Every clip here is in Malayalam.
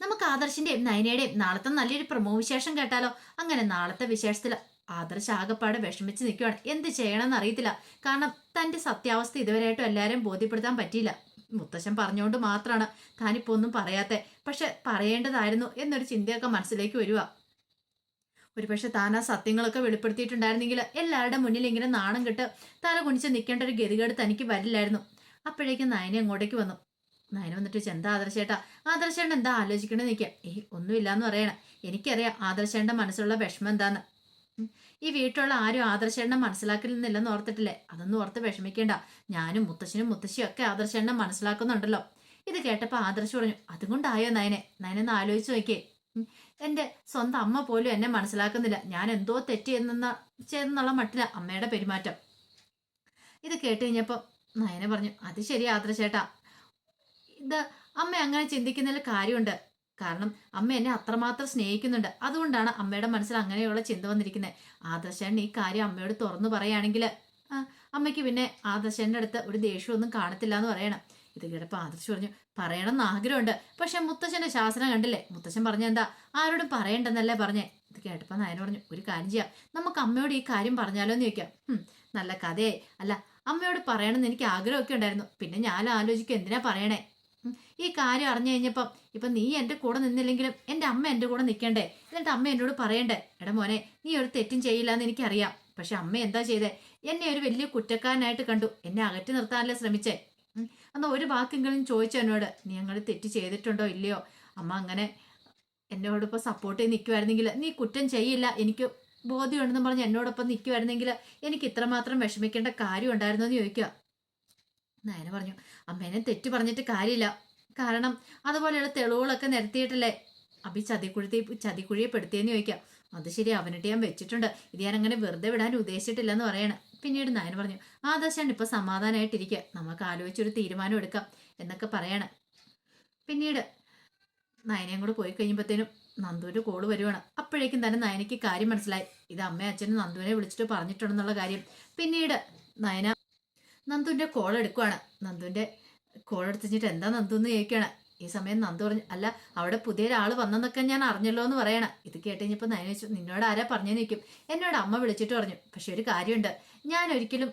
നമുക്ക് ആദർശിന്റെയും നയനയുടെയും നാളത്തെ നല്ലൊരു പ്രമോ വിശേഷം കേട്ടാലോ? അങ്ങനെ നാളത്തെ വിശേഷത്തിൽ ആദർശ് ആകപ്പാടെ വിഷമിച്ച് നിൽക്കുകയാണ് എന്ത് ചെയ്യണമെന്ന് അറിയത്തില്ല. കാരണം തന്റെ സത്യാവസ്ഥ ഇതുവരെയായിട്ടും എല്ലാവരെയും ബോധ്യപ്പെടുത്താൻ പറ്റിയില്ല. മുത്തശ്ശൻ പറഞ്ഞുകൊണ്ട് മാത്രമാണ് താനിപ്പോ ഒന്നും പറയാത്തെ. പക്ഷെ പറയേണ്ടതായിരുന്നു എന്നൊരു ചിന്തയൊക്കെ മനസ്സിലേക്ക് വരിക ഒരുപക്ഷെ താൻ ആ സത്യങ്ങളൊക്കെ വെളിപ്പെടുത്തിയിട്ടുണ്ടായിരുന്നെങ്കിൽ എല്ലാവരുടെ മുന്നിൽ ഇങ്ങനെ നാണം കിട്ട് തല കുണിച്ച് നിൽക്കേണ്ട ഒരു ഗതികേട് തനിക്ക് വരില്ലായിരുന്നു. അപ്പോഴേക്കും നയനെ അങ്ങോട്ടേക്ക് വന്നു. നയന വന്നിട്ട് ചോദിച്ചു, എന്താ ആദർശേട്ടാ? ആദർശേട്ടൻ എന്താ ആലോചിക്കണേ? നിൽക്കുക ഒന്നുമില്ല ഒന്നുമില്ലാന്ന് പറയണം. എനിക്കറിയാം ആദർശേട്ടന്റെ മനസ്സിലുള്ള വിഷമം എന്താന്ന്. ഈ വീട്ടിലുള്ള ആരും ആദർശേട്ടനെ മനസ്സിലാക്കുന്നില്ലെന്ന് ഓർത്തിട്ടില്ലേ? അതൊന്നും ഓർത്ത് വിഷമിക്കേണ്ട. ഞാനും മുത്തശ്ശനും മുത്തശ്ശിയും ഒക്കെ ആദർശേട്ടനെ മനസ്സിലാക്കുന്നുണ്ടല്ലോ. ഇത് കേട്ടപ്പോൾ ആദർശ് പറഞ്ഞു അതുകൊണ്ടായോ നയനെ? നയനെന്ന് ആലോചിച്ച് നോക്കിയേ. എന്റെ സ്വന്തം അമ്മ പോലും എന്നെ മനസ്സിലാക്കുന്നില്ല. ഞാൻ എന്തോ തെറ്റ് ചെയ്യുന്ന ചെയ്തെന്നുള്ള മട്ടില അമ്മയുടെ പെരുമാറ്റം. ഇത് കേട്ട് കഴിഞ്ഞപ്പോൾ നയന പറഞ്ഞു അത് ശരി ആദർശേട്ടാ. ഇത് അമ്മ അങ്ങനെ ചിന്തിക്കുന്നതിൽ കാര്യമുണ്ട്. കാരണം അമ്മ എന്നെ അത്രമാത്രം സ്നേഹിക്കുന്നുണ്ട്. അതുകൊണ്ടാണ് അമ്മയുടെ മനസ്സിൽ അങ്ങനെയുള്ള ചിന്ത വന്നിരിക്കുന്നത്. ആദർശൻ ഈ കാര്യം അമ്മയോട് തുറന്നു പറയുകയാണെങ്കിൽ അമ്മയ്ക്ക് പിന്നെ ആദർശന്റെ അടുത്ത് ഒരു ദേഷ്യമൊന്നും കാണത്തില്ല എന്ന് പറയണം. ഇത് കേട്ടപ്പോൾ ആദർശ് പറഞ്ഞു പറയണം എന്ന് ആഗ്രഹമുണ്ട്. പക്ഷെ മുത്തശ്ശന്റെ ശാസനം കണ്ടില്ലേ? മുത്തശ്ശൻ പറഞ്ഞ എന്താ? ആരോടും പറയണ്ടെന്നല്ലേ പറഞ്ഞേ? ഇത് കേട്ടപ്പോൾ നായന പറഞ്ഞു ഒരു കാര്യം ചെയ്യാം. നമുക്ക് അമ്മയോട് ഈ കാര്യം പറഞ്ഞാലോ എന്ന് ചോദിക്കാം. നല്ല കഥയെ അല്ല അമ്മയോട് പറയണമെന്ന് എനിക്ക് ആഗ്രഹമൊക്കെ ഉണ്ടായിരുന്നു. പിന്നെ ഞാൻ ആലോചിക്കും എന്തിനാ പറയണേ? ഈ കാര്യം അറിഞ്ഞു കഴിഞ്ഞപ്പം ഇപ്പം നീ എന്റെ കൂടെ നിന്നില്ലെങ്കിലും എന്റെ അമ്മ എന്റെ കൂടെ നിൽക്കണ്ടേ? എന്നിട്ട് അമ്മ എന്നോട് പറയണ്ടേ എടാ മോനെ നീ ഒരു തെറ്റും ചെയ്യില്ല എന്ന് എനിക്കറിയാം. പക്ഷെ അമ്മ എന്താ ചെയ്തേ? എന്നെ ഒരു വലിയ കുറ്റക്കാരനായിട്ട് കണ്ടു. എന്നെ അകറ്റി നിർത്താനല്ലേ ശ്രമിച്ചേ? അന്ന് ഒരു വാക്കെങ്കിലും ചോദിച്ചു എന്നോട് നീ അങ്ങനെ തെറ്റ് ചെയ്തിട്ടുണ്ടോ ഇല്ലയോ? അമ്മ അങ്ങനെ എന്നോടൊപ്പം സപ്പോർട്ട് ചെയ്ത് നിൽക്കുമായിരുന്നെങ്കിൽ നീ കുറ്റം ചെയ്യില്ല. എനിക്ക് ബോധ്യമുണ്ടെന്ന് പറഞ്ഞ് എന്നോടൊപ്പം നിൽക്കുമായിരുന്നെങ്കിൽ എനിക്ക് ഇത്രമാത്രം വിഷമിക്കേണ്ട കാര്യം ഉണ്ടായിരുന്നോ എന്ന് ചോദിക്കുക. നയന പറഞ്ഞു അമ്മേനെ തെറ്റ് പറഞ്ഞിട്ട് കാര്യമില്ല. കാരണം അതുപോലെയുള്ള തെളിവുകളൊക്കെ നിരത്തിയിട്ടല്ലേ? അഭി ചതിക്കുഴുത്തി ചതിക്കുഴിയെ പെടുത്തിയെന്ന് ചോദിക്കാം. അത് ശരി അവനിട്ട് ഞാൻ വെച്ചിട്ടുണ്ട്. ഇത് ഞാൻ അങ്ങനെ വെറുതെ വിടാൻ ഉദ്ദേശിച്ചിട്ടില്ലെന്ന് പറയണം. പിന്നീട് നയൻ പറഞ്ഞു ആ ദശാണ് ഇപ്പൊ സമാധാനമായിട്ടിരിക്കുക നമുക്ക് ആലോചിച്ചൊരു തീരുമാനം എടുക്കാം എന്നൊക്കെ പറയണം. പിന്നീട് നയനയും കൂടെ പോയി കഴിയുമ്പോഴത്തേനും നന്ദുവിന്റെ കോൾ വരുവാണ്. അപ്പോഴേക്കും തന്നെ നയനയ്ക്ക് കാര്യം മനസ്സിലായി. ഇത് അമ്മയും അച്ഛനും നന്ദുവിനെ വിളിച്ചിട്ട് പറഞ്ഞിട്ടുണ്ടെന്നുള്ള കാര്യം. പിന്നീട് നയന നന്ദുവിന്റെ കോൾ എടുക്കുവാണ്. നന്ദുവിന്റെ കോൾ എടുത്തിട്ട് എന്താ നന്ദു എന്ന് ചോദിക്കുകയാണ്. ഈ സമയം നന്ദു പറഞ്ഞു അല്ല അവിടെ പുതിയ ഒരാൾ വന്നെന്നൊക്കെ ഞാൻ അറിഞ്ഞല്ലോ എന്ന് പറയണം. ഇത് കേട്ട് കഴിഞ്ഞപ്പോൾ വെച്ചു നിന്നോട് ആരാ പറഞ്ഞു നിൽക്കും എന്നോട് അമ്മ വിളിച്ചിട്ട് പറഞ്ഞു പക്ഷെ ഒരു കാര്യമുണ്ട്. ഞാൻ ഒരിക്കലും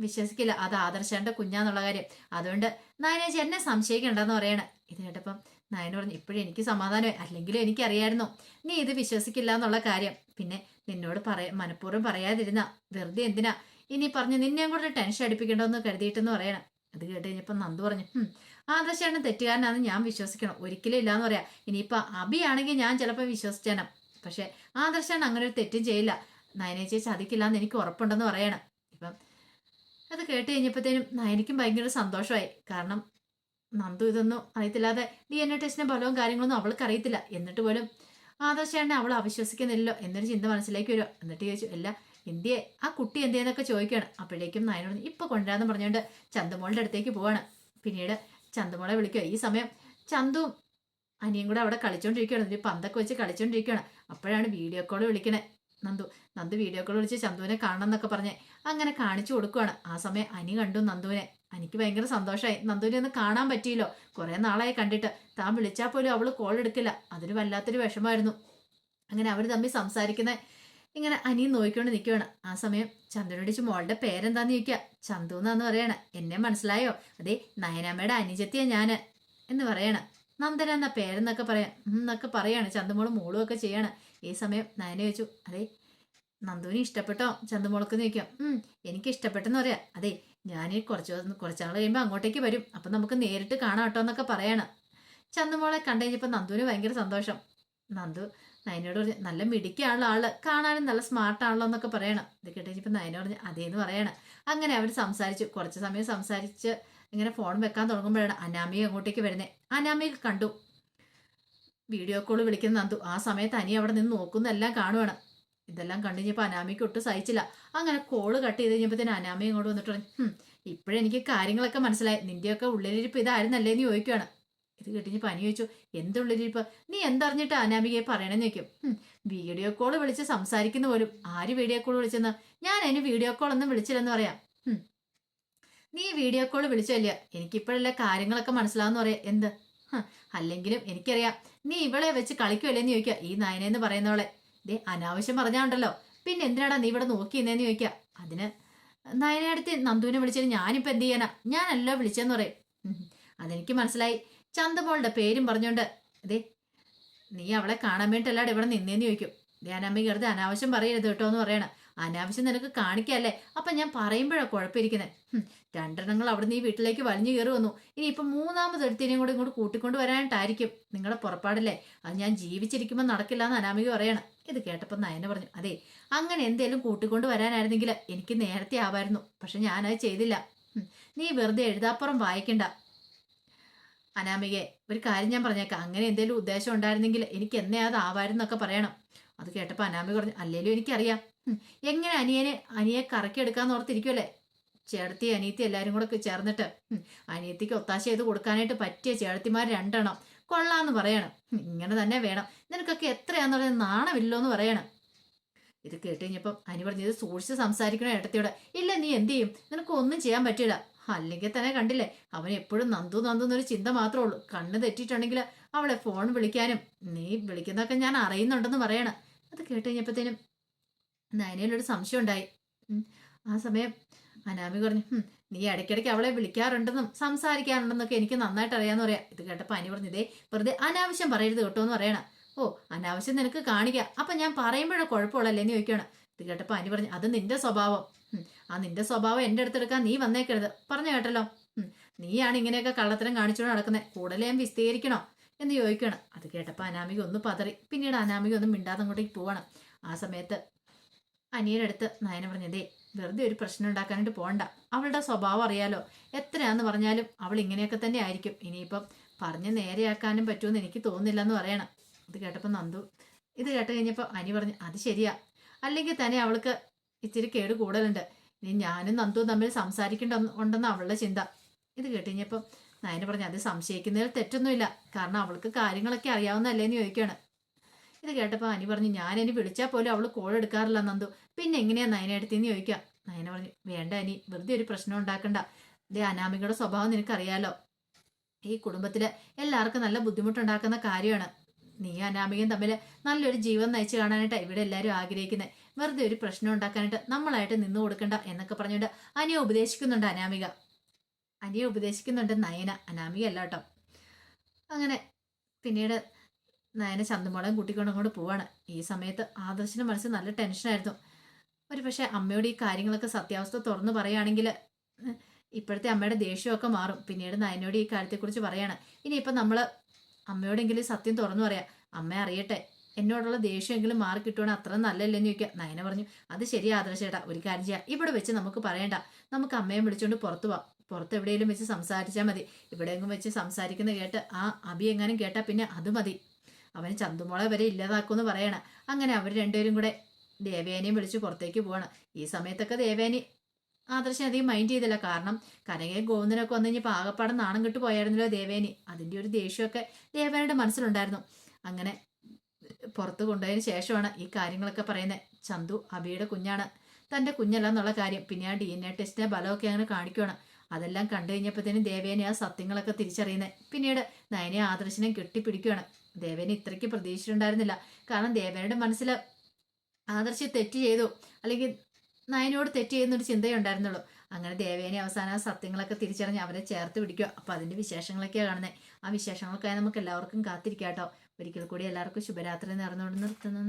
വിശ്വസിക്കില്ല. അത് ആദർശേണ്ട കുഞ്ഞാന്നുള്ള കാര്യം. അതുകൊണ്ട് നയനേച്ചി എന്നെ സംശയിക്കണ്ടെന്ന് പറയണം. ഇത് കേട്ടപ്പം നയന പറഞ്ഞു ഇപ്പോഴും എനിക്ക് സമാധാനമായി. അല്ലെങ്കിലും എനിക്കറിയായിരുന്നു. നീ ഇത് വിശ്വസിക്കില്ല എന്നുള്ള കാര്യം. പിന്നെ നിന്നോട് പറയാ മനഃപൂർവം പറയാതിരുന്ന വെറുതെ എന്തിനാ ഇനി പറഞ്ഞ് നിന്നെയും കൂടെ ടെൻഷൻ അടിപ്പിക്കണമെന്ന് കരുതിയിട്ടെന്ന് പറയണം. അത് കേട്ട് കഴിഞ്ഞപ്പോൾ നന്ദു പറഞ്ഞു "ഹും, ആദർശേട്ടൻ തെറ്റുകാരനാണെന്ന് ഞാൻ വിശ്വസിക്കണം. ഒരിക്കലും ഇല്ലാന്ന് പറയാം. ഇനിയിപ്പോൾ അബിയാണെങ്കിൽ ഞാൻ ചിലപ്പോൾ വിശ്വസിച്ചേനം. പക്ഷേ ആദർശേട്ടൻ അങ്ങനെ ഒരു തെറ്റും ചെയ്യില്ല. നയനേച്ചിയെ ചതിക്കില്ല എന്ന് എനിക്ക് ഉറപ്പുണ്ടെന്ന് പറയണം. ഇപ്പം അത് കേട്ട് കഴിഞ്ഞപ്പോഴത്തേനും നയനിക്കും ഭയങ്കര സന്തോഷമായി. കാരണം നന്ദു ഇതൊന്നും അറിയത്തില്ലാതെ ഡി എൻ എ ടെസ്റ്റിന്റെ ഫലവും കാര്യങ്ങളൊന്നും അവൾക്ക് അറിയത്തില്ല. എന്നിട്ട് പോലും ആദർശേട്ടനെ അവൾ അവിശ്വസിക്കുന്നില്ലല്ലോ എന്നൊരു ചിന്ത മനസ്സിലേക്ക് വരുമോ എന്നിട്ട് ചോദിച്ചു അല്ല എന്തിയെ? ആ കുട്ടി എന്തിയെന്നൊക്കെ ചോദിക്കുകയാണ്. അപ്പോഴേക്കും നയനോട് ഇപ്പൊ കൊണ്ടുവരാന്ന് പറഞ്ഞുകൊണ്ട് ചന്തുമോളുടെ അടുത്തേക്ക് പോവാണ്. പിന്നീട് ചന്തുമോളെ വിളിക്കുക ഈ സമയം ചന്തുവും അനിയും കൂടെ അവിടെ കളിച്ചോണ്ടിരിക്കുകയാണ്. ഒരു പന്തൊക്കെ വെച്ച് കളിച്ചോണ്ടിരിക്കുകയാണ്. അപ്പോഴാണ് വീഡിയോ കോൾ വിളിക്കണേ. നന്ദു നന്ദു വീഡിയോ കോൾ വിളിച്ച് ചന്തുവിനെ കാണണം എന്നൊക്കെ പറഞ്ഞ് അങ്ങനെ കാണിച്ചു കൊടുക്കുവാണ്. ആ സമയം അനി കണ്ടു നന്ദുവിനെ. എനിക്ക് ഭയങ്കര സന്തോഷമായി നന്ദുവിനെ ഒന്ന് കാണാൻ പറ്റിയില്ലോ? കുറെ നാളായി കണ്ടിട്ട്. താൻ വിളിച്ചാൽ പോലും അവൾ കോൾ എടുക്കില്ല. അതൊരു വല്ലാത്തൊരു വിഷമായിരുന്നു അങ്ങനെ അവർ തമ്മിൽ സംസാരിക്കുന്ന ഇങ്ങനെ അനിയും നോക്കിക്കൊണ്ട് നിൽക്കുകയാണ് ആ സമയം ചന്ദ്രനോടിച്ച് മോളുടെ പേരെന്താന്ന് ചോദിക്കുക. ചന്തു എന്നാന്ന് പറയണ. എന്നെ മനസ്സിലായോ? അതെ നയനാമ്മയുടെ അനുജത്തിയാ ഞാൻ എന്ന് പറയണ. നന്ദന എന്നാ പേരെന്നൊക്കെ പറയാം. എന്നൊക്കെ പറയാണ്. ചന്തുമോളും മോളും ഒക്കെ ചെയ്യണം. ഈ സമയം നയന ചോദിച്ചു അതെ നന്ദുവിനെ ഇഷ്ടപ്പെട്ടോ? ചന്തുമോൾക്ക് ചോദിക്കാം. എനിക്ക് ഇഷ്ടപ്പെട്ടെന്ന് പറയാം. അതെ ഞാൻ കുറച്ച് കുറച്ചാൾ കഴിയുമ്പോൾ അങ്ങോട്ടേക്ക് വരും. അപ്പം നമുക്ക് നേരിട്ട് കാണാം കേട്ടോ എന്നൊക്കെ പറയാണ്. ചന്തുമോളെ കണ്ടു കഴിഞ്ഞപ്പോൾ നന്ദുവിന് ഭയങ്കര സന്തോഷം. നന്ദു നയനോട് പറഞ്ഞു നല്ല മിടിക്കാണല്ലോ ആൾ. കാണാനും നല്ല സ്മാർട്ട് ആണല്ലോ എന്നൊക്കെ പറയണം. ഇത് കേട്ടിപ്പോൾ നയന പറഞ്ഞു അതേന്ന് പറയണം. അങ്ങനെ അവർ സംസാരിച്ചു. കുറച്ച് സമയം സംസാരിച്ച് ഇങ്ങനെ ഫോൺ വെക്കാൻ തുടങ്ങുമ്പോഴാണ് അനാമിക അങ്ങോട്ടേക്ക് വരുന്നത് അനാമിക കണ്ടു. വീഡിയോ കോൾ വിളിക്കുന്ന നന്ദു. ആ സമയത്ത് അനി അവിടെ നിന്ന് നോക്കുന്നതെല്ലാം കാണുവാണ്. ഇതെല്ലാം കണ്ടു കഴിഞ്ഞപ്പോൾ അനാമിക്ക് ഒട്ടും സഹിച്ചില്ല. അങ്ങനെ കോൾ കട്ട് ചെയ്ത് കഴിഞ്ഞപ്പോഴത്തേന് അനാമി ഇങ്ങോട്ട് വന്നിട്ട് പറഞ്ഞു "ഹും, ഇപ്പോഴെനിക്ക് കാര്യങ്ങളൊക്കെ മനസ്സിലായി. നിന്റെയൊക്കെ ഉള്ളിലിരിപ്പ് ഇതായിരുന്നല്ലേ എന്ന് ചോദിക്കുകയാണ് ഇത് കേട്ടിഞ്ഞ് പനി ചോദിച്ചു എന്തുള്ളിരിപ്പ് നീ എന്തറിഞ്ഞിട്ട് അനാമികയെ പറയണമെന്ന് ചോദിക്കും. "ഹും, വീഡിയോ കോൾ വിളിച്ച് സംസാരിക്കുന്ന പോലും. ആര് വീഡിയോ കോൾ വിളിച്ചെന്ന്? ഞാൻ അതിന് വീഡിയോ കോൾ ഒന്നും വിളിച്ചില്ലെന്ന് പറയാം. നീ വീഡിയോ കോൾ വിളിച്ചല്ല എനിക്കിപ്പോഴല്ല കാര്യങ്ങളൊക്കെ മനസ്സിലാവുന്ന പറയാം എന്ത്? അല്ലെങ്കിലും എനിക്കറിയാം. നീ ഇവളെ വെച്ച് കളിക്കുമല്ലേന്ന് ചോദിക്കുക. ഈ നയനെന്ന് പറയുന്നവളെ. ദേ അനാവശ്യം പറഞ്ഞാണ്ടല്ലോ. പിന്നെ എന്തിനാടാ നീ ഇവിടെ നോക്കിയെന്നേന്ന് ചോദിക്കുക. അതിന് നയനടുത്ത് നന്ദുവിനെ വിളിച്ചത് ഞാനിപ്പോ എന്ത് ചെയ്യാനാ? ഞാനല്ലോ വിളിച്ചെന്ന് പറയും. അതെനിക്ക് മനസ്സിലായി. ചന്തമോളുടെ പേരും പറഞ്ഞോണ്ട് അതെ നീ അവളെ കാണാൻ വേണ്ടിട്ടല്ലാടെ ഇവിടെ നിന്നേന്ന് ചോദിക്കും. ധ്യാനാമ്മ വെറുതെ അനാവശ്യം പറയരുത് കേട്ടോ എന്ന് പറയണം. അനാവശ്യം നിനക്ക് കാണിക്കല്ലേ? അപ്പൊ ഞാൻ പറയുമ്പോഴാണ് കുഴപ്പമിരിക്കുന്നത് രണ്ടെണ്ണങ്ങൾ അവിടെ നീ വീട്ടിലേക്ക് വലിഞ്ഞു കയറി വന്നു. ഇനി ഇപ്പൊ മൂന്നാമത് എടുത്തിനെയും കൂടെ ഇങ്ങോട്ട് കൂട്ടിക്കൊണ്ട് വരാനായിട്ടായിരിക്കും. നിങ്ങളുടെ പുറപ്പാടല്ലേ? അത് ഞാൻ ജീവിച്ചിരിക്കുമ്പോൾ നടക്കില്ല എന്ന് അനാമിക പറയണം. ഇത് കേട്ടപ്പോൾ നയന പറഞ്ഞു അതെ അങ്ങനെ എന്തേലും കൂട്ടിക്കൊണ്ട് വരാനായിരുന്നെങ്കിൽ എനിക്ക് നേരത്തെ ആവായിരുന്നു. പക്ഷെ ഞാനത് ചെയ്തില്ല. നീ വെറുതെ എഴുതാപ്പുറം വായിക്കണ്ട. അനാമികയെ ഒരു കാര്യം ഞാൻ പറഞ്ഞേക്കാം. അങ്ങനെ എന്തെങ്കിലും ഉദ്ദേശം ഉണ്ടായിരുന്നെങ്കിൽ എനിക്ക് എന്നേ അത് ആവായിരുന്നൊക്കെ പറയണം. അത് കേട്ടപ്പോൾ അനാമിക പറഞ്ഞു അല്ലേലും എനിക്കറിയാം. എങ്ങനെ അനിയനെ അനിയെ കറക്കിയെടുക്കാന്ന് ഓർത്തിരിക്കുമല്ലേ ചേർത്തി അനിയത്തി എല്ലാവരും കൂടെ ചേർന്നിട്ട് അനിയത്തിക്ക് ഒത്താശ ചെയ്ത് കൊടുക്കാനായിട്ട് പറ്റിയ ചേർത്തിമാർ രണ്ടെണ്ണം. കൊള്ളാന്ന് പറയണം. ഇങ്ങനെ തന്നെ വേണം. നിനക്കൊക്കെ എത്രയാന്നുള്ളത് നാണമില്ലോ എന്ന് പറയണം. ഇത് കേട്ട് കഴിഞ്ഞപ്പം അനി പറഞ്ഞു ഇത് സൂക്ഷിച്ച് സംസാരിക്കണോ ഏട്ടത്തിയോടെ? ഇല്ല നീ എന്ത് ചെയ്യും? നിനക്ക് ഒന്നും ചെയ്യാൻ പറ്റില്ല. അല്ലെങ്കിൽ തന്നെ കണ്ടില്ലേ? അവൻ എപ്പോഴും നന്ദു നന്ദു എന്നൊരു ചിന്ത മാത്രമേ ഉള്ളൂ. കണ്ണ് തെറ്റിയിട്ടുണ്ടെങ്കിൽ അവളെ ഫോൺ വിളിക്കാനും നീ വിളിക്കുന്നതൊക്കെ ഞാൻ അറിയുന്നുണ്ടെന്ന് പറയണം. അത് കേട്ട് കഴിഞ്ഞപ്പോഴത്തേനും നയനയിലൊരു സംശയം ഉണ്ടായി. ആ സമയം അനാമി പറഞ്ഞു "ഹും, നീ ഇടയ്ക്കിടയ്ക്ക് അവളെ വിളിക്കാറുണ്ടെന്നും സംസാരിക്കാറുണ്ടെന്നൊക്കെ എനിക്ക് നന്നായിട്ട് അറിയാന്ന് പറയാം. ഇത് കേട്ടപ്പോൾ അനി പറഞ്ഞു ഇതേ വെറുതെ അനാവശ്യം പറയരുത് കേട്ടോ എന്ന് പറയണം. ഓ അനാവശ്യം നിനക്ക് കാണിക്കാം. അപ്പൊ ഞാൻ പറയുമ്പോഴേ കുഴപ്പമുള്ളല്ലേ എന്ന് ചോദിക്കുകയാണ്. ഇത് കേട്ടപ്പോൾ അനി പറഞ്ഞു അത് നിന്റെ സ്വഭാവം. ആ നിന്റെ സ്വഭാവം എന്റെ അടുത്തെടുക്കാൻ നീ വന്നേക്കരുത്. പറഞ്ഞു കേട്ടല്ലോ. നീയാണ് ഇങ്ങനെയൊക്കെ കള്ളത്തരം കാണിച്ചുകൊണ്ട് നടക്കുന്നത് കൂടുതലേം വിസ്തീകരിക്കണോ എന്ന് ചോദിക്കണം അത് കേട്ടപ്പോൾ അനാമിക ഒന്ന് പതറി. പിന്നീട് അനാമിക ഒന്നും മിണ്ടാതെ അങ്ങോട്ടേക്ക് പോവണം. ആ സമയത്ത് അനിയുടെ അടുത്ത് നയന പറഞ്ഞതേ വെറുതെ ഒരു പ്രശ്നം ഉണ്ടാക്കാനായിട്ട് പോകണ്ട അവളുടെ സ്വഭാവം അറിയാലോ. എത്രയാന്ന് പറഞ്ഞാലും അവൾ ഇങ്ങനെയൊക്കെ തന്നെ ആയിരിക്കും. ഇനിയിപ്പം പറഞ്ഞ് നേരെയാക്കാനും പറ്റുമെന്ന് എനിക്ക് തോന്നുന്നില്ല എന്ന് പറയണം. അത് കേട്ടപ്പോൾ നന്ദു ഇത് കേട്ട് കഴിഞ്ഞപ്പോൾ അനി പറഞ്ഞു അത് ശരിയാ. അല്ലെങ്കിൽ തന്നെ അവൾക്ക് ഇച്ചിരി കേട് കൂടുതലുണ്ട്. ഇനി ഞാനും നന്ദുവും തമ്മിൽ സംസാരിക്കേണ്ട ഉണ്ടെന്ന് അവളുടെ ചിന്ത. ഇത് കേട്ടുകഴിഞ്ഞപ്പം നയന പറഞ്ഞു അത് സംശയിക്കുന്നതിൽ തെറ്റൊന്നുമില്ല. കാരണം അവൾക്ക് കാര്യങ്ങളൊക്കെ അറിയാവുന്നല്ലേന്ന് ചോദിക്കുകയാണ്. ഇത് കേട്ടപ്പോൾ അനി പറഞ്ഞു ഞാൻ ഇനി വിളിച്ചാൽ പോലും അവൾ കോൾ എടുക്കാറില്ല നന്ദു. പിന്നെ എങ്ങനെയാ നയന എടുത്തെന്ന് ചോദിക്കുക? നയന പറഞ്ഞു വേണ്ട അനി വെറുതെ ഒരു പ്രശ്നം ഉണ്ടാക്കണ്ട. ഇതേ അനാമികയുടെ സ്വഭാവം നിനക്കറിയാലോ. ഈ കുടുംബത്തിൽ എല്ലാവർക്കും നല്ല ബുദ്ധിമുട്ടുണ്ടാക്കുന്ന കാര്യമാണ്. നീ അനാമികയും തമ്മിൽ നല്ലൊരു ജീവൻ നയിച്ചു കാണാനായിട്ട് ഇവിടെ എല്ലാവരും ആഗ്രഹിക്കുന്നത് വെറുതെ ഒരു പ്രശ്നം ഉണ്ടാക്കാനായിട്ട് നമ്മളായിട്ട് നിന്നു കൊടുക്കണ്ട എന്നൊക്കെ പറഞ്ഞുകൊണ്ട് അനിയ ഉപദേശിക്കുന്നുണ്ട് അനാമിക. അനിയ ഉപദേശിക്കുന്നുണ്ട് നയന. അനാമിക അല്ല കേട്ടോ. അങ്ങനെ പിന്നീട് നയന ചന്തുമോളെയും കൂട്ടിക്കൊണ്ട് അങ്ങോട്ട് പോവാണ്. ഈ സമയത്ത് ആദർശന മനസ്സ് നല്ല ടെൻഷനായിരുന്നു. ഒരു പക്ഷേ അമ്മയോട് ഈ കാര്യങ്ങളൊക്കെ സത്യാവസ്ഥ തുറന്നു പറയുകയാണെങ്കിൽ ഇപ്പോഴത്തെ അമ്മയുടെ ദേഷ്യമൊക്കെ മാറും. പിന്നീട് നയനോട് ഈ കാര്യത്തെക്കുറിച്ച് പറയാണ്. ഇനിയിപ്പം നമ്മൾ അമ്മയോടെങ്കിലും സത്യം തുറന്നു പറയാം. അമ്മ അറിയട്ടെ. എന്നോടുള്ള ദേഷ്യമെങ്കിലും മാറി കിട്ടുവാണെങ്കിൽ അത്ര നല്ലല്ലെന്ന് ചോദിക്കുക. നയന പറഞ്ഞു അത് ശരി ആദർശേട്ടാ ഒരു കാര്യം ചെയ്യാം. ഇവിടെ വെച്ച് നമുക്ക് പറയണ്ട. നമുക്ക് അമ്മയെ വിളിച്ചുകൊണ്ട് പുറത്തു പോവാം. പുറത്ത് എവിടെയെങ്കിലും വെച്ച് സംസാരിച്ചാൽ മതി. ഇവിടെയെങ്കിലും വെച്ച് സംസാരിക്കുന്ന കേട്ട് ആ അബി എങ്ങാനും കേട്ടാൽ പിന്നെ അത് മതി. അവന് ചന്തുമോളെ വരെ ഇല്ലാതാക്കുമെന്ന് പറയണം. അങ്ങനെ അവർ രണ്ടുപേരും കൂടെ ദേവേനയും വിളിച്ച് പുറത്തേക്ക് പോവാണ്. ഈ സമയത്തൊക്കെ ദേവേനി ആദർശം അധികം മൈൻഡ് ചെയ്തില്ല. കാരണം കരകെ ഗോവിന്ദനൊക്കെ വന്നു കഴിഞ്ഞപ്പോൾ ആകപ്പാടെ നാണം കിട്ടു പോയായിരുന്നല്ലോ ദേവേനി. അതിന്റെ ഒരു ദേഷ്യമൊക്കെ ദേവേനയുടെ മനസ്സിലുണ്ടായിരുന്നു. അങ്ങനെ പുറത്ത് കൊണ്ടുപോയതിന് ശേഷമാണ് ഈ കാര്യങ്ങളൊക്കെ പറയുന്നത്. ചന്തു അബിയുടെ കുഞ്ഞാണ്. തന്റെ കുഞ്ഞല്ല എന്നുള്ള കാര്യം. പിന്നെ ആ ഡി എൻ എ ടെസ്റ്റിന്റെ ബലമൊക്കെ അങ്ങനെ കാണിക്കുവാണ്. അതെല്ലാം കണ്ടു കഴിഞ്ഞപ്പോഴത്തേനും ദേവേനെ ആ സത്യങ്ങളൊക്കെ തിരിച്ചറിയുന്നത്. പിന്നീട് നയനെ ആദർശനം കെട്ടിപ്പിടിക്കുകയാണ് ദേവേനെ ഇത്രയ്ക്ക് പ്രതീക്ഷിച്ചിട്ടുണ്ടായിരുന്നില്ല. കാരണം ദേവേനയുടെ മനസ്സിൽ ആദർശി തെറ്റ് ചെയ്തു. അല്ലെങ്കിൽ നയനോട് തെറ്റ് ചെയ്യുന്നൊരു ചിന്തയേ ഉണ്ടായിരുന്നുള്ളൂ. അങ്ങനെ ദേവേനെ അവസാനം ആ സത്യങ്ങളൊക്കെ തിരിച്ചറിഞ്ഞ് അവരെ ചേർത്ത് പിടിക്കുക. അപ്പോൾ അതിന്റെ വിശേഷങ്ങളൊക്കെയാണ് കാണുന്നത് ആ വിശേഷങ്ങൾക്കായി നമുക്ക് എല്ലാവർക്കും കാത്തിരിക്കാം കേട്ടോ ഒരിക്കൽ കൂടി എല്ലാവർക്കും ശുഭരാത്രി നേർന്നുകൊണ്ട് നിർത്തുന്നു.